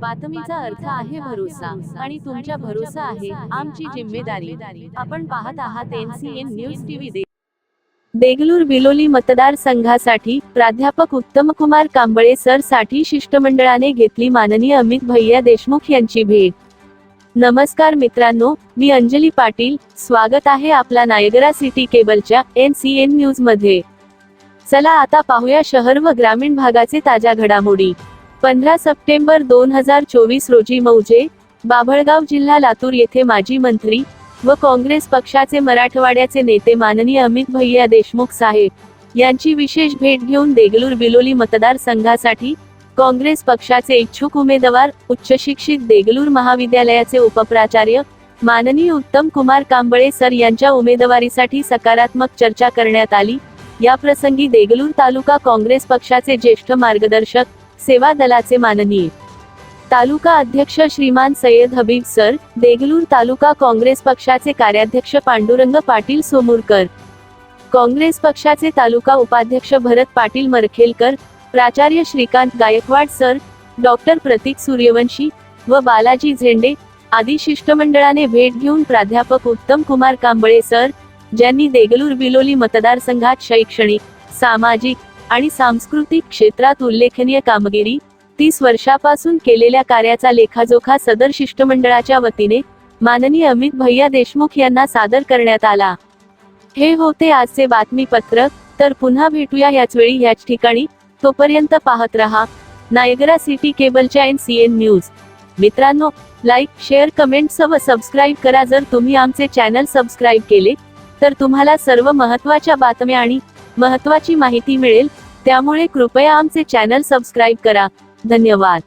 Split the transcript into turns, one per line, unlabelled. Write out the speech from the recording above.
बातमीचा अर्थ आहे भरोसा आणि तुमच्या भरोसा आहे आमची जिम्मेदारी. आपण पाहत आहात एनसीएन न्यूज टीव्ही दे देगलूर बिलोली मतदारसंघासाठी प्राध्यापक उत्तमकुमार कांबळे सरसाठी शिष्टमंडळाने घेतली माननीय अमित भैया देशमुख यांची भेट. नमस्कार मित्रांनो मी अंजली पाटील. स्वागत आहे आपला नायगरा सिटी केबलच्या एन सी एन न्यूजमध्ये चला आता पाहूया शहर व ग्रामीण भागाचे ताज्या घडामोडी. पंधरा सप्टेंबर दोन हजार चोवीस रोजी मौजे बाभळगाव जिल्हा लातूर येथे माजी मंत्री व काँग्रेस पक्षाचे मराठवाड्याचे नेते माननीय अमित भैया देशमुख साहेब यांची विशेष भेट घेऊन देगलूर बिलोली मतदारसंघासाठी काँग्रेस पक्षाचे इच्छुक उमेदवार उच्चशिक्षित देगलूर महाविद्यालयाचे उपप्राचार्य माननीय उत्तम कुमार कांबळे सर यांच्या उमेदवारीसाठी सकारात्मक चर्चा करण्यात आली. या प्रसंगी देगलूर तालुका काँग्रेस पक्षाचे ज्येष्ठ मार्गदर्शक सेवा दलाचे माननीय. तालुका अध्यक्ष श्रीमान सय्यद हबीब सर देगलूर तालुका काँग्रेस पक्षाचे कार्याध्यक्ष पांडुरंग पाटील सोमुरकर. काँग्रेस पक्षाचे तालुका उपाध्यक्ष भरत पाटील मरखेलकर प्राचार्य श्रीकांत गायकवाड सर डॉक्टर प्रतीक सूर्यवंशी व बालाजी झेंडे आदी शिष्टमंडळाने भेट घेऊन प्राध्यापक उत्तम कुमार कांबळे सर ज्यांनी देगलूर बिलोली मतदारसंघात शैक्षणिक सामाजिक आणि सांस्कृतिक क्षेत्रात उल्लेखनीय कामगिरी तीस वर्षापासून केलेल्या कार्याचा लेखाजोखा सदर शिष्टमंडळाच्या वतीने माननीय अमित भैया देशमुख यांना सादर करण्यात आला. हे होते आजचे बातमीपत्र तर पुन्हा भेटूया याच वेळी याच ठिकाणी. तोपर्यंत पाहत रहा नायगरा सिटी केबलच्या एन सी एन न्यूज. मित्रांनो लाईक शेअर कमेंट्स व सबस्क्राईब करा जर तुम्ही आमचे चॅनल सबस्क्राईब केले तर तुम्हाला सर्व महत्त्वाच्या बातम्या आणि महत्त्वाची माहिती मिळेल. त्यामुळे कृपया आमचे चॅनल सबस्क्राईब करा. धन्यवाद.